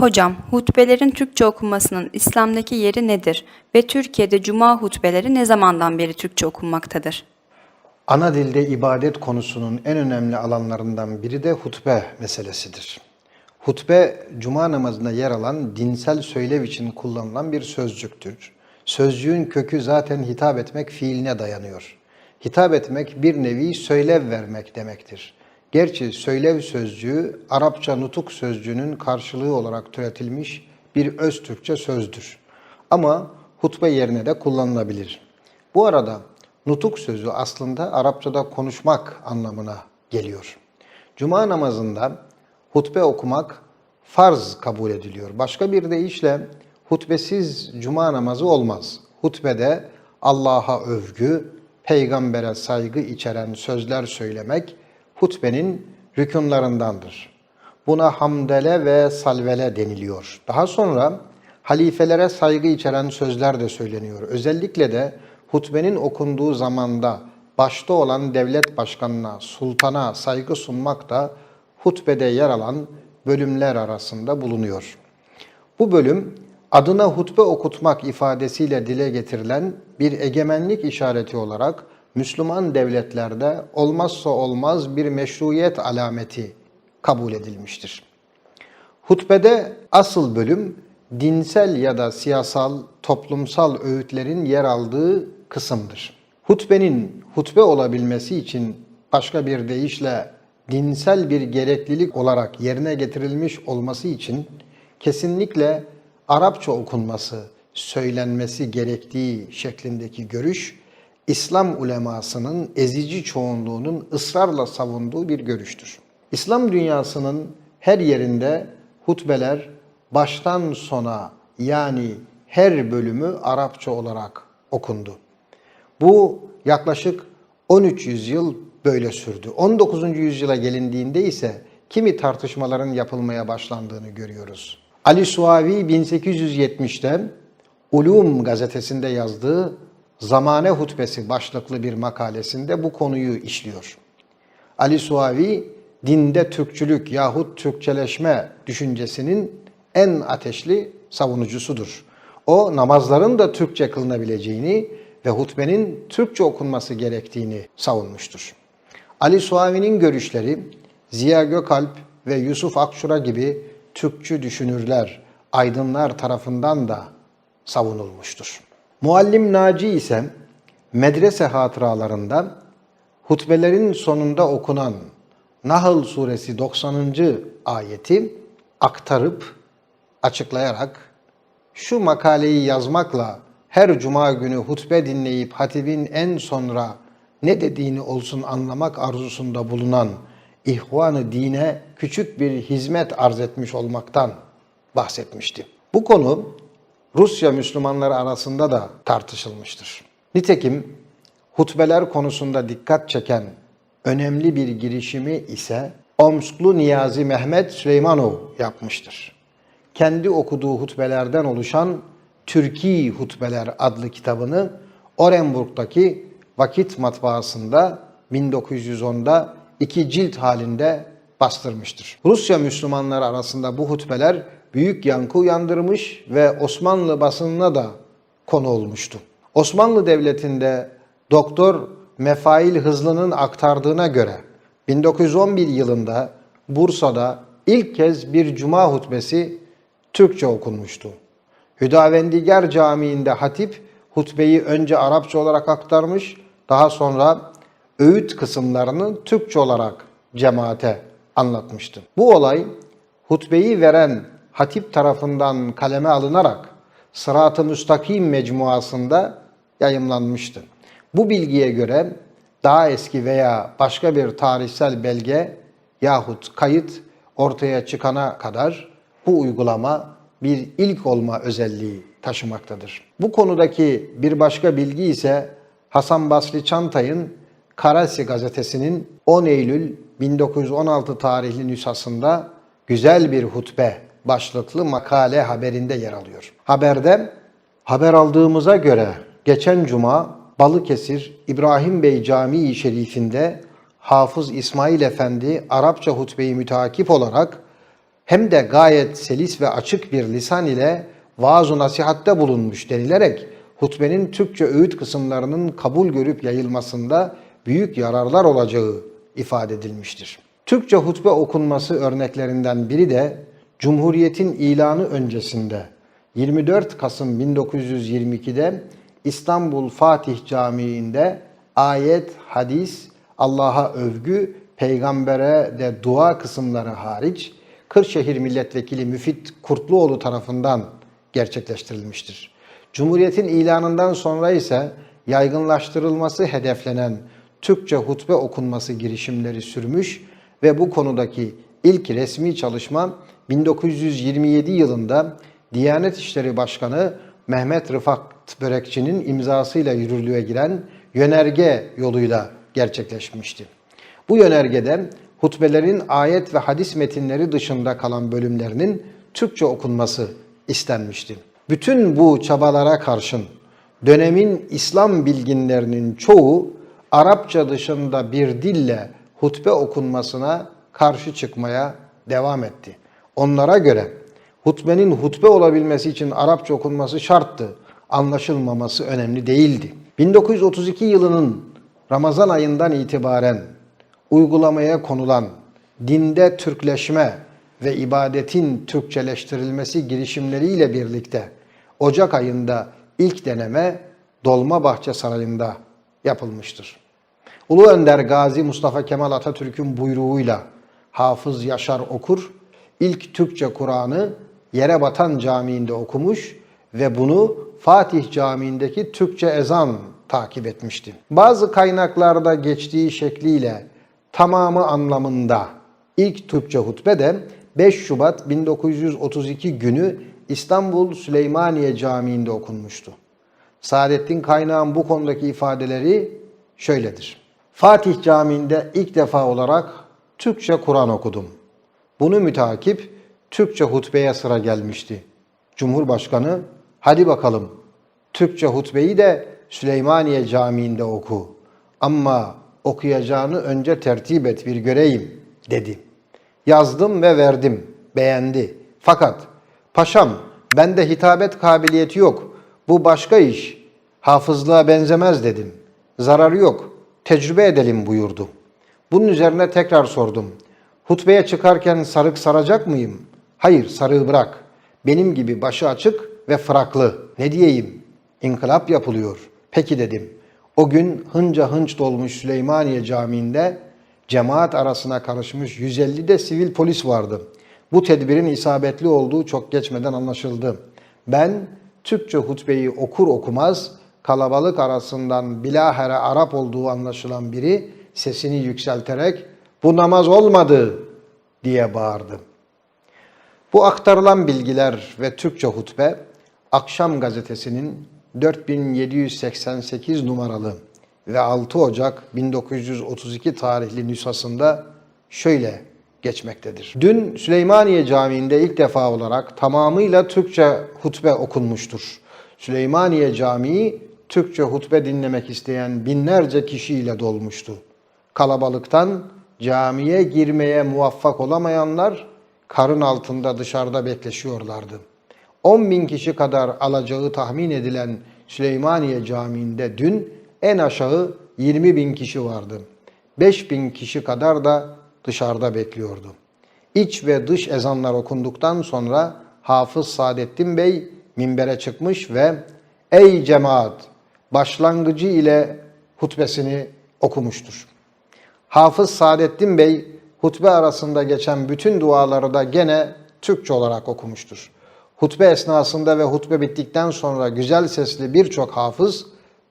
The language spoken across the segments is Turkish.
Hocam, hutbelerin Türkçe okunmasının İslam'daki yeri nedir ve Türkiye'de cuma hutbeleri ne zamandan beri Türkçe okunmaktadır? Ana dilde ibadet konusunun en önemli alanlarından biri de hutbe meselesidir. Hutbe, cuma namazında yer alan dinsel söylev için kullanılan bir sözcüktür. Sözcüğün kökü zaten hitap etmek fiiline dayanıyor. Hitap etmek bir nevi söylev vermek demektir. Gerçi söylev sözcüğü Arapça nutuk sözcüğünün karşılığı olarak türetilmiş bir öz Türkçe sözdür. Ama hutbe yerine de kullanılabilir. Bu arada nutuk sözü aslında Arapçada konuşmak anlamına geliyor. Cuma namazında hutbe okumak farz kabul ediliyor. Başka bir deyişle hutbesiz cuma namazı olmaz. Hutbede Allah'a övgü, peygambere saygı içeren sözler söylemek hutbenin rükunlarındandır. Buna hamdele ve salvele deniliyor. Daha sonra halifelere saygı içeren sözler de söyleniyor. Özellikle de hutbenin okunduğu zamanda başta olan devlet başkanına, sultana saygı sunmak da hutbede yer alan bölümler arasında bulunuyor. Bu bölüm adına hutbe okutmak ifadesiyle dile getirilen bir egemenlik işareti olarak Müslüman devletlerde olmazsa olmaz bir meşruiyet alameti kabul edilmiştir. Hutbede asıl bölüm dinsel ya da siyasal, toplumsal öğütlerin yer aldığı kısımdır. Hutbenin hutbe olabilmesi için başka bir deyişle dinsel bir gereklilik olarak yerine getirilmiş olması için kesinlikle Arapça okunması, söylenmesi gerektiği şeklindeki görüş İslam ulemasının ezici çoğunluğunun ısrarla savunduğu bir görüştür. İslam dünyasının her yerinde hutbeler baştan sona yani her bölümü Arapça olarak okundu. Bu yaklaşık 1300 yıl böyle sürdü. 19. yüzyıla gelindiğinde ise kimi tartışmaların yapılmaya başlandığını görüyoruz. Ali Suavi 1870'te Ulum gazetesinde yazdığı Zamane Hutbesi başlıklı bir makalesinde bu konuyu işliyor. Ali Suavi dinde Türkçülük yahut Türkçeleşme düşüncesinin en ateşli savunucusudur. O namazların da Türkçe kılınabileceğini ve hutbenin Türkçe okunması gerektiğini savunmuştur. Ali Suavi'nin görüşleri Ziya Gökalp ve Yusuf Akşura gibi Türkçü düşünürler, aydınlar tarafından da savunulmuştur. Muallim Naci ise medrese hatıralarında hutbelerin sonunda okunan Nahl suresi 90. ayeti aktarıp açıklayarak şu makaleyi yazmakla her cuma günü hutbe dinleyip hatibin en sonra ne dediğini olsun anlamak arzusunda bulunan ihvanı dine küçük bir hizmet arz etmiş olmaktan bahsetmişti. Bu konu Rusya Müslümanları arasında da tartışılmıştır. Nitekim hutbeler konusunda dikkat çeken önemli bir girişimi ise Omsklu Niyazi Mehmet Süleymanov yapmıştır. Kendi okuduğu hutbelerden oluşan Türki Hutbeler adlı kitabını Orenburg'daki Vakit Matbaası'nda 1910'da iki cilt halinde bastırmıştır. Rusya Müslümanları arasında bu hutbeler büyük yankı uyandırmış ve Osmanlı basınına da konu olmuştu. Osmanlı Devleti'nde Doktor Mefail Hızlı'nın aktardığına göre 1911 yılında Bursa'da ilk kez bir cuma hutbesi Türkçe okunmuştu. Hüdavendigar Camii'nde hatip hutbeyi önce Arapça olarak aktarmış, daha sonra öğüt kısımlarını Türkçe olarak cemaate anlatmıştı. Bu olay hutbeyi veren hatip tarafından kaleme alınarak Sırat-ı Müstakim mecmuasında yayımlanmıştı. Bu bilgiye göre daha eski veya başka bir tarihsel belge yahut kayıt ortaya çıkana kadar bu uygulama bir ilk olma özelliği taşımaktadır. Bu konudaki bir başka bilgi ise Hasan Basri Çantay'ın Karasi gazetesinin 10 Eylül 1916 tarihli nüshasında güzel bir hutbe başlıklı makale haberinde yer alıyor. Haberde haber aldığımıza göre geçen cuma Balıkesir İbrahim Bey Camii Şerifinde Hafız İsmail Efendi Arapça hutbeyi mütakip olarak hem de gayet selis ve açık bir lisan ile vaaz-ı nasihatte bulunmuş denilerek hutbenin Türkçe öğüt kısımlarının kabul görüp yayılmasında büyük yararlar olacağı ifade edilmiştir. Türkçe hutbe okunması örneklerinden biri de Cumhuriyet'in ilanı öncesinde 24 Kasım 1922'de İstanbul Fatih Camii'nde ayet, hadis, Allah'a övgü, peygambere de dua kısımları hariç Kırşehir Milletvekili Müfit Kurtluoğlu tarafından gerçekleştirilmiştir. Cumhuriyetin ilanından sonra ise yaygınlaştırılması hedeflenen Türkçe hutbe okunması girişimleri sürmüş ve bu konudaki ilk resmi çalışma 1927 yılında Diyanet İşleri Başkanı Mehmet Rıfat Börekçi'nin imzasıyla yürürlüğe giren yönerge yoluyla gerçekleşmişti. Bu yönergede hutbelerin ayet ve hadis metinleri dışında kalan bölümlerinin Türkçe okunması istenmişti. Bütün bu çabalara karşın dönemin İslam bilginlerinin çoğu Arapça dışında bir dille hutbe okunmasına karşı çıkmaya devam etti. Onlara göre hutbenin hutbe olabilmesi için Arapça okunması şarttı. Anlaşılmaması önemli değildi. 1932 yılının Ramazan ayından itibaren uygulamaya konulan dinde Türkleşme ve ibadetin Türkçeleştirilmesi girişimleriyle birlikte Ocak ayında ilk deneme Dolmabahçe Sarayı'nda yapılmıştır. Ulu Önder Gazi Mustafa Kemal Atatürk'ün buyruğuyla Hafız Yaşar Okur ilk Türkçe Kur'an'ı Yerebatan Camii'nde okumuş ve bunu Fatih Camii'ndeki Türkçe ezan takip etmişti. Bazı kaynaklarda geçtiği şekliyle tamamı anlamında ilk Türkçe hutbe de 5 Şubat 1932 günü İstanbul Süleymaniye Camii'nde okunmuştu. Saadettin Kaynağ'ın bu konudaki ifadeleri şöyledir. Fatih Camii'nde ilk defa olarak Türkçe Kur'an okudum. Bunu mütakip Türkçe hutbeye sıra gelmişti. Cumhurbaşkanı hadi bakalım Türkçe hutbeyi de Süleymaniye Camii'nde oku. Ama okuyacağını önce tertip et bir göreyim dedi. Yazdım ve verdim. Beğendi. Fakat paşam bende hitabet kabiliyeti yok. Bu başka iş. Hafızlığa benzemez dedim. Zararı yok. Tecrübe edelim buyurdu. Bunun üzerine tekrar sordum. Hutbeye çıkarken sarık saracak mıyım? Hayır sarığı bırak. Benim gibi başı açık ve fraklı. Ne diyeyim? İnkılap yapılıyor. Peki dedim. O gün hınca hınç dolmuş Süleymaniye Camii'nde cemaat arasına karışmış 150 de sivil polis vardı. Bu tedbirin isabetli olduğu çok geçmeden anlaşıldı. Ben Türkçe hutbeyi okur okumaz kalabalık arasından bilahare Arap olduğu anlaşılan biri sesini yükselterek bu namaz olmadı diye bağırdı. Bu aktarılan bilgiler ve Türkçe hutbe Akşam gazetesinin 4788 numaralı ve 6 Ocak 1932 tarihli nüshasında şöyle geçmektedir. Dün Süleymaniye Camii'nde ilk defa olarak tamamıyla Türkçe hutbe okunmuştur. Süleymaniye Camii Türkçe hutbe dinlemek isteyen binlerce kişiyle dolmuştu. Kalabalıktan camiye girmeye muvaffak olamayanlar karın altında dışarıda bekleşiyorlardı. 10 bin kişi kadar alacağı tahmin edilen Süleymaniye Camii'nde dün en aşağı 20 bin kişi vardı. 5 bin kişi kadar da dışarıda bekliyordu. İç ve dış ezanlar okunduktan sonra Hafız Saadettin Bey minbere çıkmış ve ''Ey cemaat!'' başlangıcı ile hutbesini okumuştur. Hafız Saadettin Bey hutbe arasında geçen bütün duaları da gene Türkçe olarak okumuştur. Hutbe esnasında ve hutbe bittikten sonra güzel sesli birçok hafız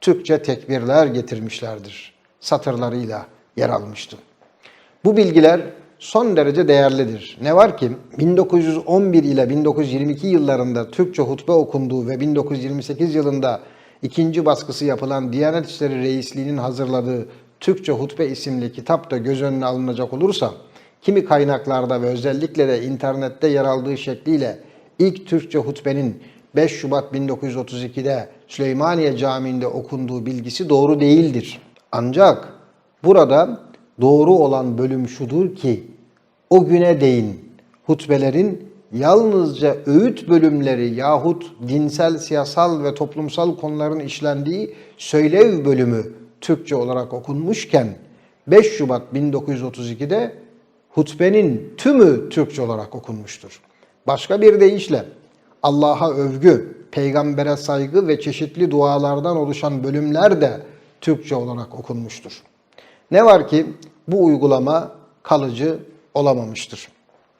Türkçe tekbirler getirmişlerdir. Satırlarıyla yer almıştı. Bu bilgiler son derece değerlidir. Ne var ki 1911 ile 1922 yıllarında Türkçe hutbe okunduğu ve 1928 yılında ikinci baskısı yapılan Diyanet İşleri Reisliği'nin hazırladığı Türkçe Hutbe isimli kitap da göz önüne alınacak olursa, kimi kaynaklarda ve özellikle de internette yer aldığı şekliyle ilk Türkçe hutbenin 5 Şubat 1932'de Süleymaniye Camii'nde okunduğu bilgisi doğru değildir. Ancak burada doğru olan bölüm şudur ki o güne değin hutbelerin yalnızca öğüt bölümleri yahut dinsel, siyasal ve toplumsal konuların işlendiği söylev bölümü Türkçe olarak okunmuşken 5 Şubat 1932'de hutbenin tümü Türkçe olarak okunmuştur. Başka bir deyişle Allah'a övgü, peygambere saygı ve çeşitli dualardan oluşan bölümler de Türkçe olarak okunmuştur. Ne var ki bu uygulama kalıcı olamamıştır.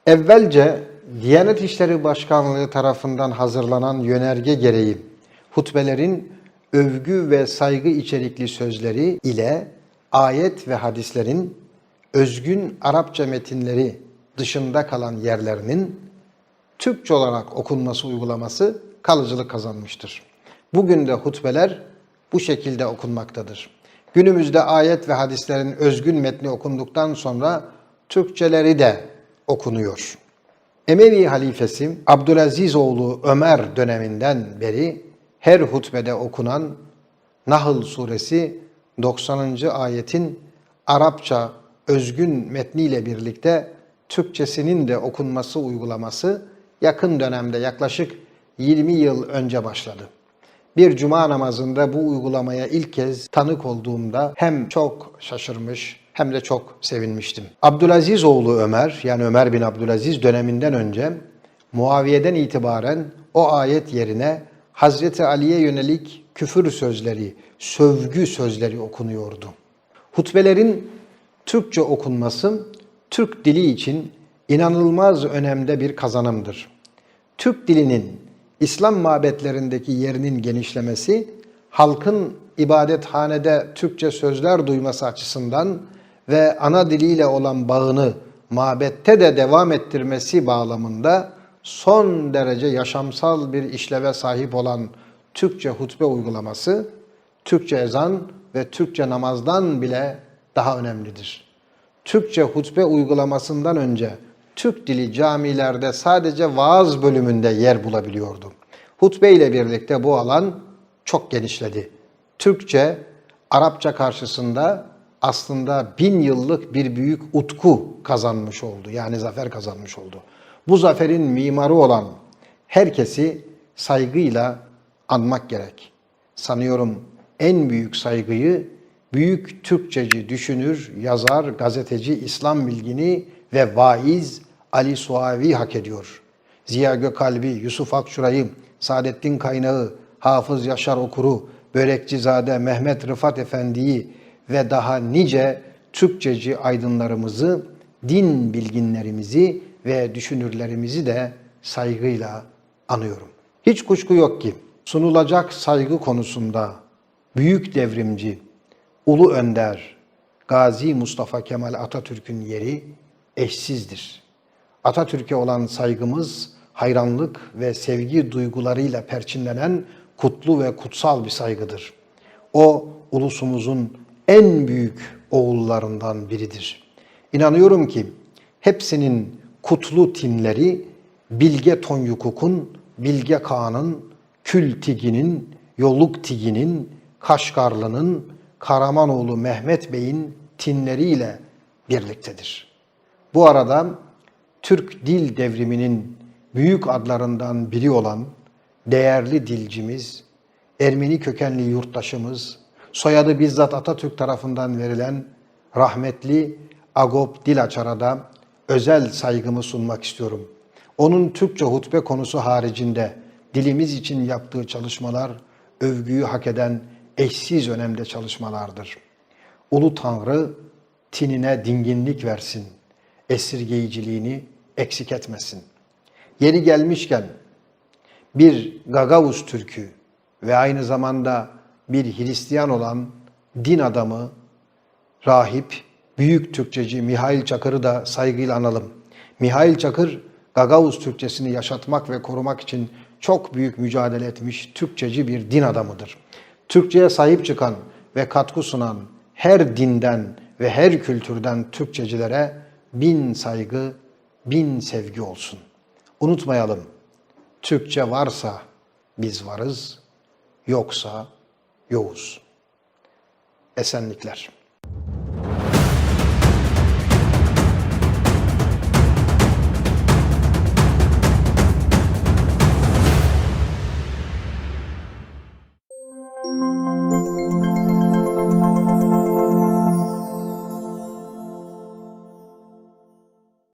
Evvelce Diyanet İşleri Başkanlığı tarafından hazırlanan yönerge gereği hutbelerin övgü ve saygı içerikli sözleri ile ayet ve hadislerin özgün Arapça metinleri dışında kalan yerlerinin Türkçe olarak okunması uygulaması kalıcılık kazanmıştır. Bugün de hutbeler bu şekilde okunmaktadır. Günümüzde ayet ve hadislerin özgün metni okunduktan sonra Türkçeleri de okunuyor. Emevi halifesi Abdülaziz oğlu Ömer döneminden beri her hutbede okunan Nahl suresi 90. ayetin Arapça özgün metniyle birlikte Türkçesinin de okunması uygulaması yakın dönemde yaklaşık 20 yıl önce başladı. Bir cuma namazında bu uygulamaya ilk kez tanık olduğumda hem çok şaşırmış hem de çok sevinmiştim. Abdülaziz oğlu Ömer yani Ömer bin Abdülaziz döneminden önce Muaviye'den itibaren o ayet yerine Hazreti Ali'ye yönelik küfür sözleri, sövgü sözleri okunuyordu. Hutbelerin Türkçe okunması Türk dili için inanılmaz önemde bir kazanımdır. Türk dilinin İslam mabetlerindeki yerinin genişlemesi, halkın ibadethanede Türkçe sözler duyması açısından ve ana diliyle olan bağını mabette de devam ettirmesi bağlamında son derece yaşamsal bir işleve sahip olan Türkçe hutbe uygulaması, Türkçe ezan ve Türkçe namazdan bile daha önemlidir. Türkçe hutbe uygulamasından önce Türk dili camilerde sadece vaaz bölümünde yer bulabiliyordu. Hutbe ile birlikte bu alan çok genişledi. Türkçe, Arapça karşısında aslında bin yıllık bir büyük utku kazanmış oldu. Yani zafer kazanmış oldu. Bu zaferin mimarı olan herkesi saygıyla anmak gerek. Sanıyorum en büyük saygıyı büyük Türkçeci düşünür, yazar, gazeteci, İslam bilgini ve vaiz Ali Suavi hak ediyor. Ziya Gökalbi, Yusuf Akçuray'ı, Saadettin Kaynağı, Hafız Yaşar Okur'u, Börekçizade Mehmet Rıfat Efendi'yi ve daha nice Türkçeci aydınlarımızı, din bilginlerimizi ve düşünürlerimizi de saygıyla anıyorum. Hiç kuşku yok ki sunulacak saygı konusunda büyük devrimci, ulu önder, Gazi Mustafa Kemal Atatürk'ün yeri eşsizdir. Atatürk'e olan saygımız hayranlık ve sevgi duygularıyla perçinlenen kutlu ve kutsal bir saygıdır. O ulusumuzun en büyük oğullarından biridir. İnanıyorum ki hepsinin kutlu tinleri Bilge Tonyukuk'un, Bilge Kağan'ın, Kül Tigi'nin, Yoluk Tigi'nin, Kaşgarlı'nın, Karamanoğlu Mehmet Bey'in tinleriyle birliktedir. Bu arada Türk dil devriminin büyük adlarından biri olan değerli dilcimiz, Ermeni kökenli yurttaşımız, soyadı bizzat Atatürk tarafından verilen rahmetli Agop Dilaçar'a da özel saygımı sunmak istiyorum. Onun Türkçe hutbe konusu haricinde dilimiz için yaptığı çalışmalar övgüyü hak eden eşsiz önemde çalışmalardır. Ulu Tanrı tinine dinginlik versin, esirgeyiciliğini eksik etmesin. Yeri gelmişken bir Gagavuz Türk'ü ve aynı zamanda bir Hristiyan olan din adamı, rahip, büyük Türkçeci Mihail Çakır'ı da saygıyla analım. Mihail Çakır, Gagavuz Türkçesini yaşatmak ve korumak için çok büyük mücadele etmiş Türkçeci bir din adamıdır. Türkçe'ye sahip çıkan ve katkı sunan her dinden ve her kültürden Türkçecilere bin saygı, bin sevgi olsun. Unutmayalım, Türkçe varsa biz varız, yoksa yoğuz. Esenlikler.